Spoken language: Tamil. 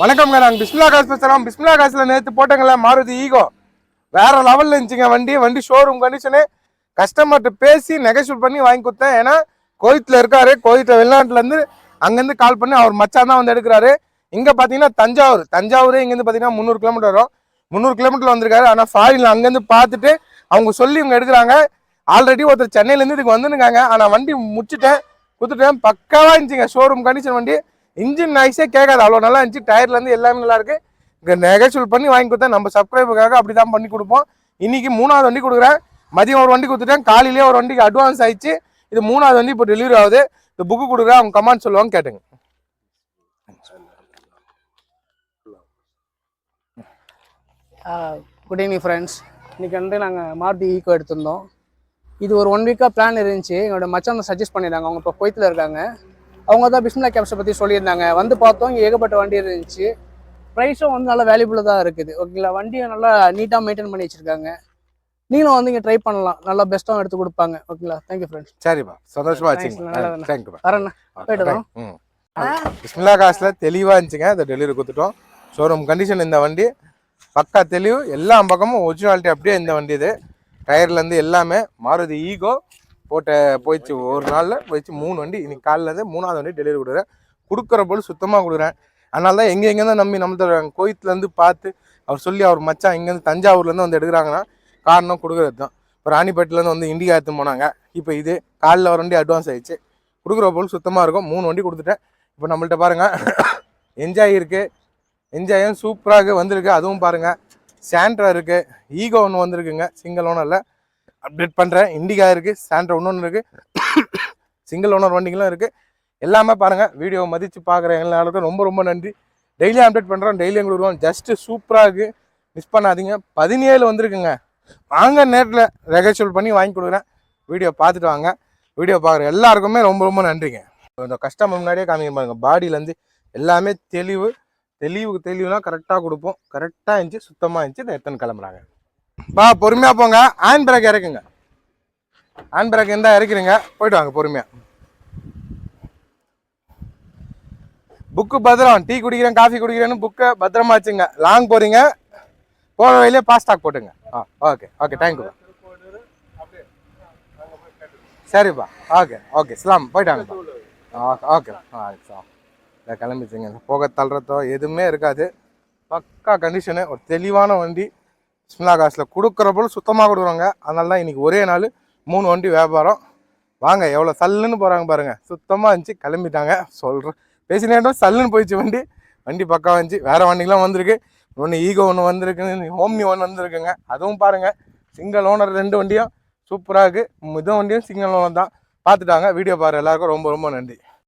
வணக்கம்ங்க நாங்கள் பிஸ்மிலா காசு பேசுகிறோம் பிஸ்மிலா காசில் நேற்று போட்டங்களே மாருதி ஈகோ. வேறு லெவலில் இருந்துச்சுங்க வண்டி. வண்டி ஷோரூம் கண்டிஷனு கஸ்டமர்கிட்ட பேசி நெகோஷியேட் பண்ணி வாங்கி கொடுத்தேன். ஏன்னா கோயத்தில் இருக்காரு. கோயத்தில் வெளிநாட்டிலேருந்து அங்கேருந்து கால் பண்ணி அவர் மச்சான் தான் வந்து எடுக்கிறாரு. இங்கே பார்த்தீங்கன்னா தஞ்சாவூர். தஞ்சாவூரே இங்கேருந்து பார்த்தீங்கன்னா முந்நூறு கிலோமீட்டர் வரும். முந்நூறு கிலோமீட்டர் வந்திருக்காரு. ஆனால் ஃபாரினில் அங்கேருந்து பார்த்துட்டு அவங்க சொல்லி இவங்க எடுக்கிறாங்க. ஆல்ரெடி ஒருத்தர் சென்னையிலேருந்து இதுக்கு வந்துருக்காங்க ஆனால் வண்டி முடிச்சுட்டேன். கொடுத்துட்டேன். பக்காவாக இருந்துச்சுங்க. ஷோரூம் கண்டிஷன் வண்டி. இன்ஜின் நாய்ஸே கேட்காது. அவ்வளோ நல்லா இருந்துச்சு. டயர்லேருந்து எல்லாமே நல்லா இருக்குது இங்கே நெகச்சுவல் பண்ணி வாங்கி கொடுத்தேன் நம்ம சப்ஸ்கிரைபுக்காக அப்படி தான் பண்ணி கொடுப்போம். இன்றைக்கி மூணாவது வண்டி கொடுக்குறேன். மதியம் ஒரு வண்டி கொடுத்துட்டேன். காலையிலேயே ஒரு வண்டிக்கு அட்வான்ஸ் ஆயிடுச்சு. இது மூணாவது வண்டி இப்போ டெலிவரி ஆகுது. இந்த புக்கு கொடுக்குறேன். அவங்க கமெண்ட் சொல்லுவாங்க கேட்டுங்க. குட் ஈவினிங் ஃப்ரெண்ட்ஸ் இன்றைக்கி வந்து நாங்கள் மாருதி ஈக்கோ எடுத்திருந்தோம். இது ஒரு ஒன் வீக்காக பிளான் இருந்துச்சு. எங்களோட மச்சான் சஜஸ்ட் பண்ணியிருந்தாங்க அவங்க இப்போ கோயத்தில் இருக்காங்க. அவங்க தான் பிஸ்மிலா கேப்ஸை பற்றி சொல்லியிருந்தாங்க. வந்து பார்த்தோம் ஏகப்பட்ட வண்டி இருந்துச்சு. ப்ரைஸும் வந்து நல்லா வேல்யூபுளாக தான் இருக்குது. ஓகேங்களா வண்டியை நல்லா நீட்டாக மெயின்டைன் பண்ணி வச்சுருக்காங்க. நீங்களும் வந்து இங்கே ட்ரை பண்ணலாம். நல்லா பெஸ்ட்டாகவும் எடுத்து கொடுப்பாங்க. ஓகேங்களா தேங்க்யூ ஃப்ரெண்ட்ஸ் சரிப்பா சந்தோஷமா. தேங்க்யூப்பா வரேண்ணா போயிட்டு பிஸ்மிலா காசுல தெளிவா இருந்துச்சுங்க. இந்த டெலிவரி கொடுத்துட்டோம். ஷோரூம் கண்டிஷன் இந்த வண்டி. பக்கா தெளிவு. எல்லா பக்கமும் ஒரிஜினாலிட்டி அப்படியே இந்த வண்டி இது. டயர்ல இருந்து எல்லாமே. மாருதி ஈகோ போட்ட போயிடுச்சு. ஒரு நாளில் போயிடுச்சு. மூணு வண்டி. இன்னைக்கு காலையில மூணாவது வண்டி டெலிவரி கொடுக்குறேன். கொடுக்குற பொருள் சுத்தமாக கொடுக்குறேன். அதனால தான் எங்கே எங்கேருந்து தான் நம்பி நம்ம தருவாங்க இருந்து பார்த்து அவர் சொல்லி அவர் மச்சான் இங்கேருந்து தஞ்சாவூர்லேருந்து வந்து எடுக்கிறாங்கன்னா காரணம் கொடுக்குறது தான். இப்போ ராணிப்பேட்டிலேருந்து வந்து இண்டிகா எடுத்து போனாங்க. இப்போ இது காலைல ஒரு வண்டி அட்வான்ஸ் ஆயிடுச்சு. கொடுக்குற பொருள் சுத்தமாக இருக்கும். மூணு வண்டி கொடுத்துட்டேன். இப்போ நம்மள்ட்ட பாருங்கள் என்ஜாய் இருக்குது என்ஜாயும் சூப்பராக வந்திருக்கு. அதுவும் பாருங்கள் சாண்ட்ரா இருக்குது ஈகோ ஒன்று வந்திருக்குங்க. சிங்கிள் ஒன்றும் இல்லை அப்டேட் பண்ணுறேன் இண்டிகா இருக்குது சாண்ட்ரா ஒன்று இருக்குது சிங்கிள் ஓனர் வண்டிகளும் இருக்குது எல்லாமே பாருங்கள் வீடியோ மதித்து பார்க்குற எல்லாருக்கும் ரொம்ப ரொம்ப நன்றி. டெய்லியும் அப்டேட் பண்ணுறோம் டெய்லியும் எங்களுக்கு வருவோம். ஜஸ்ட்டு சூப்பராக இருக்குது மிஸ் பண்ணாதீங்க. பதினேழு வந்திருக்குங்க. வாங்க நேரில் ரெகச்சுவல் பண்ணி வாங்கி கொடுக்குறேன். வீடியோ பார்த்துட்டு வாங்க. வீடியோ பார்க்குற எல்லாருக்குமே ரொம்ப ரொம்ப நன்றிங்க. இந்த கஸ்டமர் முன்னாடியே காமிக்க பாருங்கள் பாடியிலேருந்து எல்லாமே தெளிவு தெளிவுக்கு தெளிவுலாம் கரெக்டாக கொடுப்போம். கரெக்டாக இருந்துச்சு சுத்தமாக இருந்துச்சு. எத்தனை கிளம்புறாங்க. பா பொறுமையாக போங்க. ஹேண்ட் பிரேக் இறக்குங்க. ஹேண்ட் பிரேக் இருந்தால் இறக்குறீங்க போயிட்டு வாங்க பொறுமையாக புக்கு பத்திரம். டீ குடிக்கிறேன் காஃபி குடிக்கிறேன்னு புக்கை பத்திரமா வச்சுங்க. லாங் போகிறீங்க போகிற வழியிலே பாஸ்டாக் போட்டுங்க. ஆ ஓகே ஓகே தேங்க்யூ சரிப்பா ஓகே ஓகே ஸ்லாம் போயிட்டாங்கப்பா ஓகே ஓகே ஆ சா. இதை கிளம்பிச்சுங்க. போக தள்ளுறதோ எதுவுமே இருக்காது. பக்கா கண்டிஷனு ஒரு தெளிவான வண்டி. சிம்லா காசில் கொடுக்குற சுத்தமாக கொடுக்குறாங்க அதனால தான் இன்றைக்கி ஒரே நாள் மூணு வண்டி வியாபாரம். வாங்க எவ்வளோ சல்லுன்னு போகிறாங்க பாருங்கள் சுத்தமாக இருந்துச்சு கிளம்பிட்டாங்க. சொல்கிறேன் பேசினேன் சல்லுன்னு போயிடுச்சு வண்டி. வண்டி பக்கா வந்துச்சு வேறு வண்டிலாம் வந்திருக்கு. ஒன்று ஈகோ ஒன்று வந்திருக்கு ஹோம்னி ஒன்று வந்திருக்குங்க. அதுவும் பாருங்கள் சிங்கிள் ஓனர் ரெண்டு வண்டியும் சூப்பராக இருக்குது மித வண்டியும் சிங்கிள் ஓனர் தான். பார்த்துட்டாங்க. வீடியோ பாரு எல்லாருக்கும் ரொம்ப ரொம்ப நன்றி.